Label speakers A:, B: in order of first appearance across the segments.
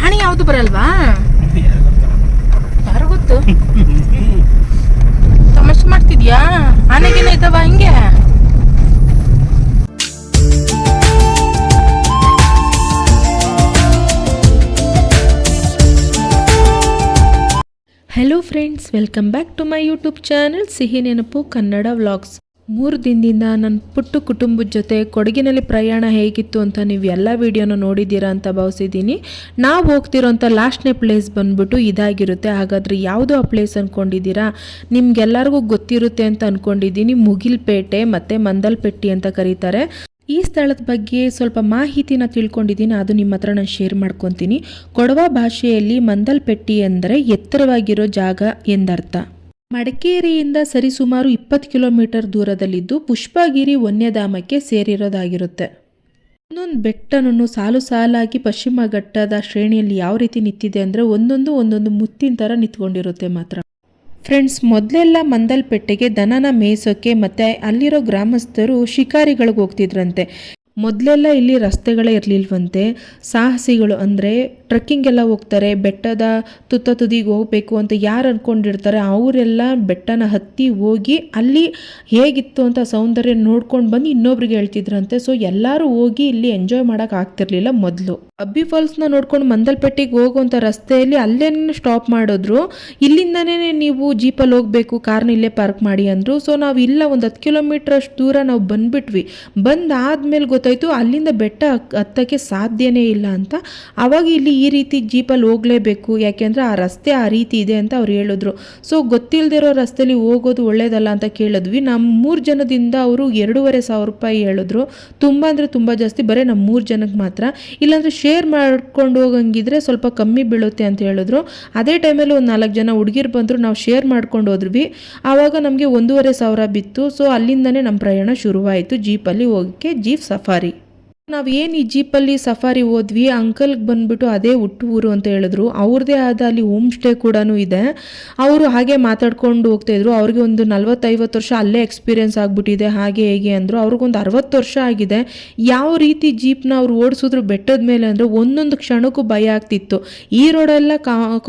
A: ಪ್ರಾಣಿ ಯಾವುದು ಬರಲ್ವಾ? ಯಾರು ಗೊತ್ತು? ತಮಾಷೆ ಮಾಡ್ತಿದ್ಯಾ? ಆನೆಗಿನ ಇದಾವ ಹಿಂಗೆ? Hello friends welcome back to my YouTube channel Sihi Nenapu Kannada vlogs ಮೂರು ದಿನದಿಂದ ನನ್ನ ಪುಟ್ಟು ಕುಟುಂಬದ ಜೊತೆ ಕೊಡಗಿನಲ್ಲಿ ಪ್ರಯಾಣ ಹೇಗಿತ್ತು ಅಂತ ನೀವು ಎಲ್ಲ ವಿಡಿಯೋನ ನೋಡಿದ್ದೀರಾ ಅಂತ ಭಾವಿಸಿದ್ದೀನಿ. ನಾವು ಹೋಗ್ತಿರೋಂಥ ಲಾಸ್ಟ್ನೇ ಪ್ಲೇಸ್ ಬಂದ್ಬಿಟ್ಟು ಇದಾಗಿರುತ್ತೆ. ಹಾಗಾದರೆ ಯಾವುದು ಆ ಪ್ಲೇಸ್ ಅಂದ್ಕೊಂಡಿದ್ದೀರಾ ನಿಮ್ಗೆಲ್ಲರಿಗೂ ಗೊತ್ತಿರುತ್ತೆ ಅಂತ ಅಂದ್ಕೊಂಡಿದ್ದೀನಿ ಮುಗಿಲ್ಪೇಟೆ ಮತ್ತು ಮಂದಲ್ಪೆಟ್ಟಿ ಅಂತ ಕರೀತಾರೆ. ಈ ಸ್ಥಳದ ಬಗ್ಗೆ ಸ್ವಲ್ಪ ಮಾಹಿತಿನ ತಿಳ್ಕೊಂಡಿದ್ದೀನಿ. ಅದು ನಿಮ್ಮ ಹತ್ರ ನಾನು ಶೇರ್ ಮಾಡ್ಕೊತೀನಿ. ಕೊಡವ ಭಾಷೆಯಲ್ಲಿ ಮಂದಲ್ಪೆಟ್ಟಿ ಅಂದರೆ ಎತ್ತರವಾಗಿರೋ ಜಾಗ ಎಂದರ್ಥ. ಮಡಿಕೇರಿಯಿಂದ ಸರಿಸುಮಾರು ಇಪ್ಪತ್ತು ಕಿಲೋಮೀಟರ್ ದೂರದಲ್ಲಿದ್ದು ಪುಷ್ಪಗಿರಿ ವನ್ಯಧಾಮಕ್ಕೆ ಸೇರಿರೋದಾಗಿರುತ್ತೆ. ಒಂದೊಂದು ಬೆಟ್ಟನನ್ನು ಸಾಲು ಸಾಲಾಗಿ ಪಶ್ಚಿಮ ಘಟ್ಟದ ಶ್ರೇಣಿಯಲ್ಲಿ ಯಾವ ರೀತಿ ನಿಂತಿದೆ ಅಂದರೆ ಒಂದೊಂದು ಒಂದೊಂದು ಮುತ್ತಿನ ಥರ ನಿಂತ್ಕೊಂಡಿರುತ್ತೆ ಮಾತ್ರ. ಫ್ರೆಂಡ್ಸ್, ಮೊದಲೆಲ್ಲ ಮಂದಲ್ಪೇಟೆಗೆ ದನನ ಮೇಯಿಸೋಕ್ಕೆ ಮತ್ತು ಅಲ್ಲಿರೋ ಗ್ರಾಮಸ್ಥರು ಶಿಕಾರಿಗಳಿಗೆ ಹೋಗ್ತಿದ್ರಂತೆ. ಮೊದಲೆಲ್ಲ ಇಲ್ಲಿ ರಸ್ತೆಗಳೇ ಇರಲಿಲ್ವಂತೆ. ಸಾಹಸಿಗಳು ಅಂದರೆ ಟ್ರಕ್ಕಿಂಗೆಲ್ಲ ಹೋಗ್ತಾರೆ, ಬೆಟ್ಟದ ತುತ್ತ ತುದಿಗೆ ಹೋಗಬೇಕು ಅಂತ ಯಾರು ಅಂದ್ಕೊಂಡಿರ್ತಾರೆ ಅವರೆಲ್ಲ ಬೆಟ್ಟನ ಹತ್ತಿ ಹೋಗಿ ಅಲ್ಲಿ ಹೇಗಿತ್ತು ಅಂತ ಸೌಂದರ್ಯ ನೋಡ್ಕೊಂಡು ಬಂದು ಇನ್ನೊಬ್ರಿಗೆ ಹೇಳ್ತಿದ್ರಂತೆ. ಸೊ ಎಲ್ಲರೂ ಹೋಗಿ ಇಲ್ಲಿ ಎಂಜಾಯ್ ಮಾಡೋಕೆ ಆಗ್ತಿರ್ಲಿಲ್ಲ ಮೊದಲು. ಅಬ್ಬಿ ಫಾಲ್ಸ್ನ ನೋಡ್ಕೊಂಡು ಮಂದಲ್ಪೆಟ್ಟಿಗೆ ಹೋಗುವಂಥ ರಸ್ತೆಯಲ್ಲಿ ಅಲ್ಲೇನೇ ಸ್ಟಾಪ್ ಮಾಡಿದ್ರು. ಇಲ್ಲಿಂದನೇ ನೀವು ಜೀಪಲ್ಲಿ ಹೋಗಬೇಕು, ಕಾರ್ನ ಇಲ್ಲೇ ಪಾರ್ಕ್ ಮಾಡಿ ಅಂದರು. ಸೊ ನಾವು ಇಲ್ಲ ಒಂದು ಹತ್ತು ಕಿಲೋಮೀಟ್ರ್ ಅಷ್ಟು ದೂರ ನಾವು ಬಂದ್ಬಿಟ್ವಿ. ಬಂದಾದ್ಮೇಲೆ ಗೊತ್ತಾಯಿತು, ಅಲ್ಲಿಂದ ಬೆಟ್ಟ ಹತ್ತಕ್ಕೆ ಸಾಧ್ಯನೇ ಇಲ್ಲ ಅಂತ. ಆವಾಗ ಇಲ್ಲಿ ಈ ರೀತಿ ಜೀಪಲ್ಲಿ ಹೋಗಲೇಬೇಕು, ಯಾಕೆಂದರೆ ಆ ರಸ್ತೆ ಆ ರೀತಿ ಇದೆ ಅಂತ ಅವ್ರು ಹೇಳಿದ್ರು. ಸೊ ಗೊತ್ತಿಲ್ಲದಿರೋ ರಸ್ತೆಯಲ್ಲಿ ಹೋಗೋದು ಒಳ್ಳೇದಲ್ಲ ಅಂತ ಕೇಳಿದ್ವಿ. ನಮ್ಮ ಮೂರು ಜನದಿಂದ ಅವರು ಎರಡೂವರೆ ಸಾವಿರ ರೂಪಾಯಿ ಹೇಳಿದ್ರು. ತುಂಬ ಅಂದರೆ ತುಂಬ ಜಾಸ್ತಿ, ಬರೀ ನಮ್ಮ ಮೂರು ಜನಕ್ಕೆ ಮಾತ್ರ. ಇಲ್ಲಾಂದರೆ ಶೇರ್ ಮಾಡ್ಕೊಂಡು ಹೋಗಂಗಿದ್ರೆ ಸ್ವಲ್ಪ ಕಮ್ಮಿ ಬೀಳುತ್ತೆ ಅಂತ ಹೇಳಿದ್ರು. ಅದೇ ಟೈಮಲ್ಲಿ ಒಂದು ನಾಲ್ಕು ಜನ ಹುಡುಗಿರು ಬಂದರು, ನಾವು ಶೇರ್ ಮಾಡ್ಕೊಂಡು ಹೋದ್ವಿ. ಆವಾಗ ನಮಗೆ ಒಂದೂವರೆ ಸಾವಿರ ಬಿತ್ತು. ಸೊ ಅಲ್ಲಿಂದನೇ ನಮ್ಮ ಪ್ರಯಾಣ ಶುರುವಾಯಿತು. ಜೀಪಲ್ಲಿ ಹೋಗಕ್ಕೆ, ಜೀಪ್ ಸಫಾರಿ ವ್ಯಾಪಾರಿ ನಾವು ಏನು ಈ ಜೀಪಲ್ಲಿ ಸಫಾರಿ ಹೋದ್ವಿ ಅಂಕಲ್ಗೆ ಬಂದ್ಬಿಟ್ಟು ಅದೇ ಹುಟ್ಟು ಊರು ಅಂತ ಹೇಳಿದ್ರು. ಅವ್ರದ್ದೇ ಆದ ಅಲ್ಲಿ ಹೋಮ್ ಸ್ಟೇ ಕೂಡ ಇದೆ. ಅವರು ಹಾಗೆ ಮಾತಾಡ್ಕೊಂಡು ಹೋಗ್ತಾಯಿದ್ರು ಅವ್ರಿಗೆ ಒಂದು ನಲ್ವತ್ತೈವತ್ತು ವರ್ಷ ಅಲ್ಲೇ ಎಕ್ಸ್ಪೀರಿಯನ್ಸ್ ಆಗಿಬಿಟ್ಟಿದೆ, ಹಾಗೆ ಹೇಗೆ ಅಂದರು. ಅವ್ರಿಗೊಂದು ಅರವತ್ತು ವರ್ಷ ಆಗಿದೆ. ಯಾವ ರೀತಿ ಜೀಪ್ನ ಅವ್ರು ಓಡಿಸಿದ್ರು ಬೆಟ್ಟದ ಮೇಲೆ ಅಂದರೆ ಒಂದೊಂದು ಕ್ಷಣಕ್ಕೂ ಭಯ ಆಗ್ತಿತ್ತು. ಈ ರೋಡೆಲ್ಲ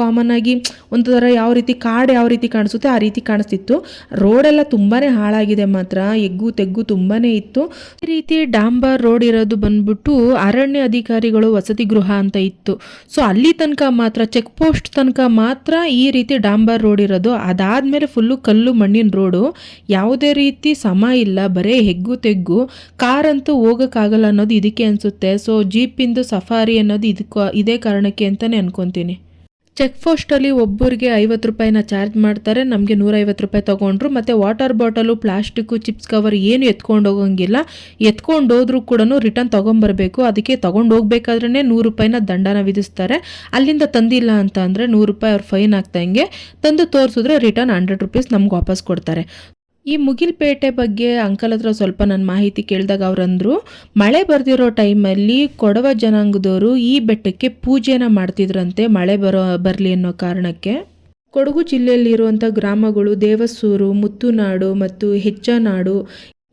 A: ಕಾಮನ್ ಆಗಿ ಒಂಥರ ಯಾವ ರೀತಿ ಕಾಡು ಯಾವ ರೀತಿ ಕಾಣಿಸುತ್ತೆ ಆ ರೀತಿ ಕಾಣಿಸ್ತಿತ್ತು. ರೋಡೆಲ್ಲ ತುಂಬಾ ಹಾಳಾಗಿದೆ ಮಾತ್ರ. ಎಗ್ಗು ತೆಗ್ಗು ತುಂಬಾ ಇತ್ತು. ಈ ರೀತಿ ಡಾಂಬರ್ ರೋಡ್ ಇರೋದು ಬಂದ್ಬಿಟ್ಟು ಅರಣ್ಯ ಅಧಿಕಾರಿಗಳು ವಸತಿ ಗೃಹ ಅಂತ ಇತ್ತು. ಸೊ ಅಲ್ಲಿ ತನಕ ಮಾತ್ರ ಚೆಕ್ ಪೋಸ್ಟ್ ತನಕ ಮಾತ್ರ ಈ ರೀತಿ ಡಾಂಬರ್ ರೋಡ್ ಇರೋದು. ಅದಾದಮೇಲೆ ಫುಲ್ಲು ಕಲ್ಲು ಮಣ್ಣಿನ ರೋಡು ಯಾವುದೇ ರೀತಿ ಸಮ ಇಲ್ಲ, ಬರೇ ಹೆಗ್ಗು ತೆಗ್ಗು. ಕಾರಂತೂ ಹೋಗೋಕ್ಕಾಗಲ್ಲ ಅನ್ನೋದು ಇದಕ್ಕೆ ಅನಿಸುತ್ತೆ. ಸೊ ಜೀಪಿಂದು ಸಫಾರಿ ಅನ್ನೋದು ಇದಕ್ಕೆ, ಇದೇ ಕಾರಣಕ್ಕೆ ಅಂತಲೇ ಅನ್ಕೊತೀನಿ. ಚೆಕ್ ಪೋಸ್ಟಲ್ಲಿ ಒಬ್ಬರಿಗೆ ಐವತ್ತು ರೂಪಾಯಿನ ಚಾರ್ಜ್ ಮಾಡ್ತಾರೆ, ನಮಗೆ ನೂರೈವತ್ತು ರೂಪಾಯಿ ತೊಗೊಂಡ್ರು, ಮತ್ತು water bottle, plastic, chips, cover ಏನು ಎತ್ಕೊಂಡು ಹೋಗೋಂಗಿಲ್ಲ. ಎತ್ಕೊಂಡು ಹೋದ್ರೂ ಕೂಡ ರಿಟರ್ನ್ ತೊಗೊಂಬರ್ಬೇಕು. ಅದಕ್ಕೆ ತೊಗೊಂಡು ಹೋಗ್ಬೇಕಾದ್ರೆ ನೂರು ರೂಪಾಯಿನ ದಂಡನ ವಿಧಿಸ್ತಾರೆ. ಅಲ್ಲಿಂದ ತಂದಿಲ್ಲ ಅಂತ ಅಂದರೆ ನೂರು ರೂಪಾಯಿ ಅವ್ರು ಫೈನ್ ಆಗ್ತಂಗೆ ತಂದು ತೋರಿಸಿದ್ರೆ ರಿಟರ್ನ್ ಹಂಡ್ರೆಡ್ ರುಪೀಸ್ ನಮ್ಗೆ ವಾಪಸ್ ಕೊಡ್ತಾರೆ. ಈ ಮುಗಿಲ್ಪೇಟೆ ಬಗ್ಗೆ ಅಂಕಲ್ ಹತ್ರ ಸ್ವಲ್ಪ ನಾನು ಮಾಹಿತಿ ಕೇಳಿದಾಗ ಅವರಂದರು ಮಳೆ ಬರ್ದಿರೋ ಟೈಮಲ್ಲಿ ಕೊಡವ ಜನಾಂಗದವರು ಈ ಬೆಟ್ಟಕ್ಕೆ ಪೂಜೆನ ಮಾಡ್ತಿದ್ರಂತೆ ಮಳೆ ಬರೋ, ಬರಲಿ ಅನ್ನೋ ಕಾರಣಕ್ಕೆ. ಕೊಡಗು ಜಿಲ್ಲೆಯಲ್ಲಿರುವಂಥ ಗ್ರಾಮಗಳು ದೇವಸೂರು, ಮುತ್ತುನಾಡು ಮತ್ತು ಹೆಚ್ಚನಾಡು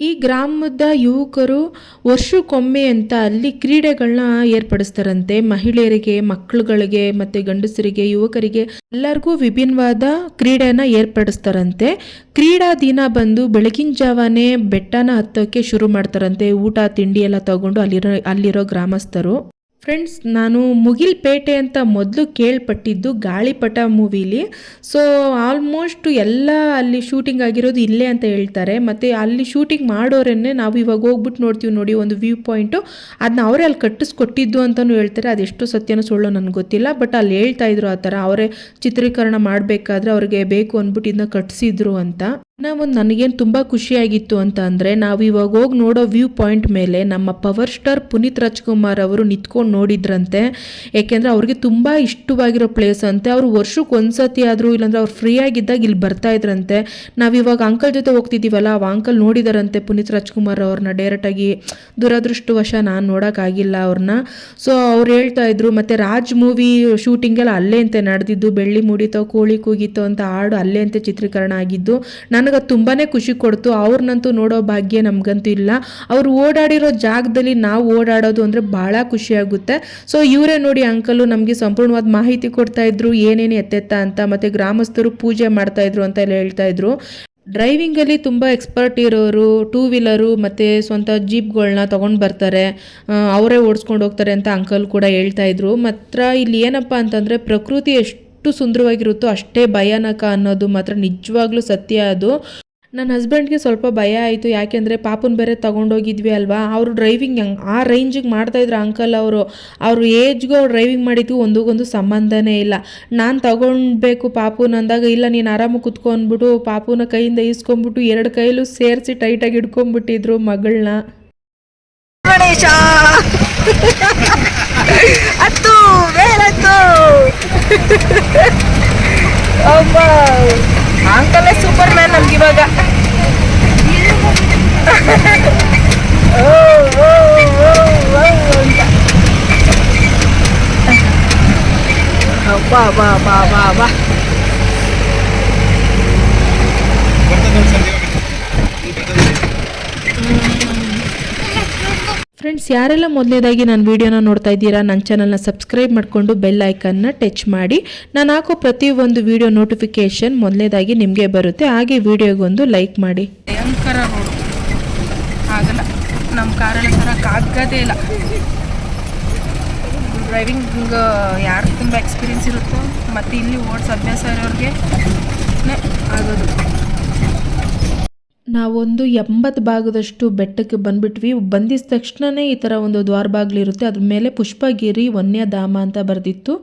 A: ಈ ಗ್ರಾಮದ ಯುವಕರು ವರ್ಷಕ್ಕೊಮ್ಮೆ ಅಂತ ಅಲ್ಲಿ ಕ್ರೀಡೆಗಳನ್ನ ಏರ್ಪಡಿಸ್ತಾರಂತೆ. ಮಹಿಳೆಯರಿಗೆ, ಮಕ್ಕಳುಗಳಿಗೆ ಮತ್ತು ಗಂಡಸರಿಗೆ, ಯುವಕರಿಗೆ ಎಲ್ಲರಿಗೂ ವಿಭಿನ್ನವಾದ ಕ್ರೀಡೆನ ಏರ್ಪಡಿಸ್ತಾರಂತೆ. ಕ್ರೀಡಾ ದಿನ ಬಂದು ಬೆಳಗಿನ ಜಾವನೇ ಬೆಟ್ಟನ ಹತ್ತೋಕ್ಕೆ ಶುರು ಮಾಡ್ತಾರಂತೆ. ಊಟ, ತಿಂಡಿ ಎಲ್ಲ ತಗೊಂಡು ಅಲ್ಲಿರೋ ಅಲ್ಲಿರೋ ಗ್ರಾಮಸ್ಥರು. ಫ್ರೆಂಡ್ಸ್ ನಾನು ಮುಗಿಲ್ಪೇಟೆ ಅಂತ ಮೊದಲು ಕೇಳ್ಪಟ್ಟಿದ್ದು ಗಾಳಿಪಟ ಮೂವಿಲಿ. ಸೊ ಆಲ್ಮೋಸ್ಟ್ ಎಲ್ಲ ಅಲ್ಲಿ ಶೂಟಿಂಗ್ ಆಗಿರೋದು ಇಲ್ಲೇ ಅಂತ ಹೇಳ್ತಾರೆ. ಮತ್ತು ಅಲ್ಲಿ ಶೂಟಿಂಗ್ ಮಾಡೋರನ್ನೇ ನಾವು ಇವಾಗ ಹೋಗ್ಬಿಟ್ಟು ನೋಡ್ತೀವಿ ನೋಡಿ ಒಂದು ವ್ಯೂ ಪಾಯಿಂಟು ಅದನ್ನ ಅವರೇ ಅಲ್ಲಿ ಕಟ್ಟಿಸ್ಕೊಟ್ಟಿದ್ದು ಅಂತಲೂ ಹೇಳ್ತಾರೆ. ಅದೆಷ್ಟು ಸತ್ಯನೋ ಸುಳ್ಳು ನನಗೆ ಗೊತ್ತಿಲ್ಲ. ಬಟ್ ಅಲ್ಲಿ ಹೇಳ್ತಾ ಇದ್ರು ಆ ಥರ. ಅವರೇ ಚಿತ್ರೀಕರಣ ಮಾಡಬೇಕಾದ್ರೆ ಅವ್ರಿಗೆ ಬೇಕು ಅಂದ್ಬಿಟ್ಟು ಇದನ್ನ ಕಟ್ಟಿಸಿದ್ರು ಅಂತ. ಒಂದು ನನಗೇನು ತುಂಬ ಖುಷಿಯಾಗಿತ್ತು ಅಂತ ಅಂದರೆ ನಾವು ಇವಾಗ ಹೋಗಿ ನೋಡೋ ವ್ಯೂ ಪಾಯಿಂಟ್ ಮೇಲೆ ನಮ್ಮ ಪವರ್ ಸ್ಟಾರ್ ಪುನೀತ್ ರಾಜ್ಕುಮಾರ್ ಅವರು ನಿಂತ್ಕೊಂಡು ನೋಡಿದ್ರಂತೆ. ಏಕೆಂದರೆ ಅವ್ರಿಗೆ ತುಂಬ ಇಷ್ಟವಾಗಿರೋ ಪ್ಲೇಸ್ ಅಂತೆ. ಅವರು ವರ್ಷಕ್ಕೆ ಒಂದ್ಸತಿ ಆದರೂ ಇಲ್ಲಾಂದ್ರೆ ಅವ್ರು ಫ್ರೀ ಆಗಿದ್ದಾಗ ಇಲ್ಲಿ ಬರ್ತಾ ಇದ್ರಂತೆ. ನಾವು ಇವಾಗ ಅಂಕಲ್ ಜೊತೆ ಹೋಗ್ತಿದ್ದೀವಲ್ಲ ಆ ಅಂಕಲ್ ನೋಡಿದಾರಂತೆ ಪುನೀತ್ ರಾಜ್ಕುಮಾರ್ ಅವ್ರನ್ನ ಡೈರೆಕ್ಟಾಗಿ ದುರದೃಷ್ಟವಶ ನಾನು ನೋಡೋಕ್ಕಾಗಿಲ್ಲ ಅವ್ರನ್ನ ಸೊ ಅವ್ರು ಹೇಳ್ತಾ ಇದ್ರು, ಮತ್ತು ರಾಜ್ ಮೂವಿ ಶೂಟಿಂಗೆಲ್ಲ ಅಲ್ಲೇ ಅಂತೆ. ನಡೆದಿದ್ದು ಬೆಳ್ಳಿ ಮುಡಿತೋ, ಕೋಳಿ ಕೂಗಿತೋ ಅಂತ ಹಾಡು ಅಲ್ಲೇ ಅಂತೆ ಚಿತ್ರೀಕರಣ ಆಗಿದ್ದು. ನನಗೆ ನನಗೆ ತುಂಬಾ ಖುಷಿ ಕೊಡ್ತು. ಅವ್ರನ್ನಂತೂ ನೋಡೋ ಭಾಗ್ಯ ನಮಗಂತೂ ಇಲ್ಲ. ಅವ್ರು ಓಡಾಡಿರೋ ಜಾಗದಲ್ಲಿ ನಾವು ಓಡಾಡೋದು ಅಂದರೆ ಭಾಳ ಖುಷಿಯಾಗುತ್ತೆ ಸೊ ಇವರೇ ನೋಡಿ ಅಂಕಲು ನಮಗೆ ಸಂಪೂರ್ಣವಾದ ಮಾಹಿತಿ ಕೊಡ್ತಾ ಇದ್ರು. ಏನೇನು ಎತ್ತೆತ್ತ ಅಂತ ಮತ್ತು ಗ್ರಾಮಸ್ಥರು ಪೂಜೆ ಮಾಡ್ತಾ ಇದ್ರು ಅಂತ ಎಲ್ಲ ಹೇಳ್ತಾ ಇದ್ರು. ಡ್ರೈವಿಂಗಲ್ಲಿ ತುಂಬ ಎಕ್ಸ್ಪರ್ಟ್ ಇರೋರು ಟೂ ವೀಲರು ಮತ್ತು ಸ್ವಂತ ಜೀಪ್ಗಳನ್ನ ತೊಗೊಂಡು ಬರ್ತಾರೆ. ಅವರೇ ಓಡಿಸ್ಕೊಂಡು ಹೋಗ್ತಾರೆ ಅಂತ ಅಂಕಲ್ ಕೂಡ ಹೇಳ್ತಾ ಇದ್ರು. ಮಾತ್ರ, ಇಲ್ಲಿ ಏನಪ್ಪ ಅಂತಂದರೆ ಪ್ರಕೃತಿ ಎಷ್ಟು ಸುಂದರವಾಗಿರುತ್ತೋ ಅಷ್ಟೇ ಭಯಾನಕ ಅನ್ನೋದು ಮಾತ್ರ ನಿಜವಾಗ್ಲೂ ಸತ್ಯ ಅದು. ನನ್ನ ಹಸ್ಬೆಂಡ್ಗೆ ಸ್ವಲ್ಪ ಭಯ ಆಯಿತು ಯಾಕೆಂದರೆ ಪಾಪನ ಬೇರೆ ತೊಗೊಂಡೋಗಿದ್ವಿ ಅಲ್ವಾ? ಅವರು ಡ್ರೈವಿಂಗ್ ಹೆಂಗೆ ಆ ರೇಂಜಿಗೆ ಮಾಡ್ತಾಯಿದ್ರು ಅಂಕಲ್ ಅವರು. ಅವ್ರ ಏಜ್ಗೂ ಅವ್ರು ಡ್ರೈವಿಂಗ್ ಮಾಡಿದ್ದು ಒಂದಿಗೊಂದು ಸಂಬಂಧನೇ ಇಲ್ಲ. ನಾನು ತಗೊಳ್ಬೇಕು ಪಾಪುನ ಅಂದಾಗ, ಇಲ್ಲ ನೀನು ಆರಾಮಾಗಿ ಕುತ್ಕೊಂಡ್ಬಿಟ್ಟು ಪಾಪುನ ಕೈಯಿಂದ ಈಸ್ಕೊಂಡ್ಬಿಟ್ಟು ಎರಡು ಕೈಲೂ ಸೇರಿಸಿ ಟೈಟಾಗಿ ಹಿಡ್ಕೊಂಡ್ಬಿಟ್ಟಿದ್ರು ಮಗಳನ್ನ
B: ಗಣೇಶ ಹತ್ತು ಮೇಲತ್ತು ಅಮ್ಮ ಅಂಕಲೇ ಸೂಪರ್ ಮ್ಯಾನ್ ನಮ್ಗೆ ಇವಾಗ ಓ, ಓ, ಓ, ಓ ಅಂತ. ಅಬ್ಬಾ, ಬಾ ಬಾ ಬಾ ಬಾ
A: Friends, ಯಾರೆಲ್ಲ ಮೊದಲನೇದಾಗಿ ನಾನು ವೀಡಿಯೋನ ನೋಡ್ತಾ ಇದ್ದೀರಾ, ನನ್ನ ಚಾನಲ್ನ ಸಬ್ಸ್ಕ್ರೈಬ್ ಮಾಡಿಕೊಂಡು ಬೆಲ್ ಐಕನ್ನ ಟಚ್ ಮಾಡಿ. ನಾನು ಹಾಕೋ ಪ್ರತಿಯೊಂದು ವೀಡಿಯೋ ನೋಟಿಫಿಕೇಶನ್ ಮೊದಲನೇದಾಗಿ ನಿಮಗೆ ಬರುತ್ತೆ. ಹಾಗೆ ವಿಡಿಯೋಗೊಂದು ಲೈಕ್ ಮಾಡಿ.
B: ಭಯಂಕರ ರೋಡು ಆಗಲ್ಲ ನಮ್ಮ ಕಾರಲ್ಲಿ ತರೋಕ್ಕಾಗದೇ ಇಲ್ಲ. ಡ್ರೈವಿಂಗ್ ಯಾರು ತುಂಬ ಎಕ್ಸ್ಪೀರಿಯನ್ಸ್ ಇರುತ್ತೋ, ಮತ್ತು ಇಲ್ಲಿ ಓಡ್ಸ್ ಅಭ್ಯಾಸ ಇರೋರಿಗೆ ಆಗೋದು
A: ನಾವೊಂದು ಎಂಬತ್ತು ಭಾಗದಷ್ಟು ಬೆಟ್ಟಕ್ಕೆ ಬಂದ್ಬಿಟ್ವಿ. ಬಂದಿದ ತಕ್ಷಣವೇ ಈ ಥರ ಒಂದು ದ್ವಾರ ಬಾಗಿಲಿರುತ್ತೆ. ಅದ್ರ ಮೇಲೆ ಪುಷ್ಪಗಿರಿ, ವನ್ಯಧಾಮ ಅಂತ ಬರೆದಿತ್ತು.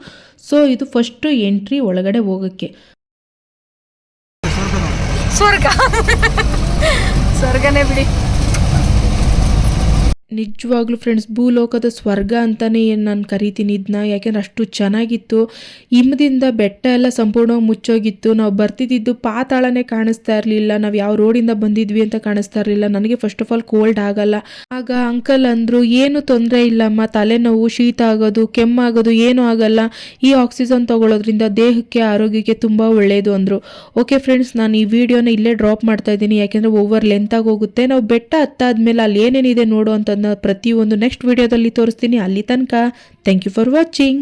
A: ಸೊ ಇದು ಫಸ್ಟು ಎಂಟ್ರಿ ಒಳಗಡೆ ಹೋಗೋಕ್ಕೆ.
B: ಸ್ವರ್ಗ. ಸ್ವರ್ಗನೇ ಬಿಡಿ.
A: ನಿಜವಾಗ್ಲೂ ಫ್ರೆಂಡ್ಸ್ ಭೂಲೋಕದ ಸ್ವರ್ಗ ಅಂತಲೇ ನಾನು ಕರಿತೀನಿ ಇದನ್ನ ಯಾಕೆಂದ್ರೆ ಅಷ್ಟು ಚೆನ್ನಾಗಿತ್ತು. ಹಿಮದಿಂದ ಬೆಟ್ಟ ಎಲ್ಲ ಸಂಪೂರ್ಣವಾಗಿ ಮುಚ್ಚೋಗಿತ್ತು. ನಾವು ಬರ್ತಿದ್ದಿದ್ದು ಪಾತಾಳನೇ ಕಾಣಿಸ್ತಾ ಇರಲಿಲ್ಲ. ನಾವು ಯಾವ ರೋಡಿಂದ ಬಂದಿದ್ವಿ ಅಂತ ಕಾಣಿಸ್ತಾ ಇರಲಿಲ್ಲ. ನನಗೆ ಫಸ್ಟ್ ಆಫ್ ಆಲ್ ಕೋಲ್ಡ್ ಆಗಲ್ಲ. ಆಗ ಅಂಕಲ್ ಅಂದರು, ಏನು ತೊಂದರೆ ಇಲ್ಲಮ್ಮ. ತಲೆನೋವು, ಶೀತ ಆಗೋದು, ಕೆಮ್ಮಾಗೋದು ಏನೂ ಆಗಲ್ಲ. ಈ ಆಕ್ಸಿಜನ್ ತಗೊಳ್ಳೋದ್ರಿಂದ ದೇಹಕ್ಕೆ, ಆರೋಗ್ಯಕ್ಕೆ ತುಂಬ ಒಳ್ಳೆಯದು ಅಂದರು. ಓಕೆ ಫ್ರೆಂಡ್ಸ್ ನಾನು ಈ ವಿಡಿಯೋನ ಇಲ್ಲೇ ಡ್ರಾಪ್ ಮಾಡ್ತಾ ಇದ್ದೀನಿ. ಯಾಕೆಂದರೆ ಓವರ್ ಲೆಂತಾಗಿ ಹೋಗುತ್ತೆ. ನಾವು ಬೆಟ್ಟ ಹತ್ತಾದ್ಮೇಲೆ ಅಲ್ಲಿ ಏನೇನಿದೆ ನೋಡು ಅಂತಂದು ಪ್ರತಿಯೊಂದು ನೆಕ್ಸ್ಟ್ ವಿಡಿಯೋದಲ್ಲಿ ತೋರಿಸ್ತೀನಿ. ಅಲ್ಲಿ ತನಕ ಥ್ಯಾಂಕ್ ಯು ಫಾರ್ ವಾಚಿಂಗ್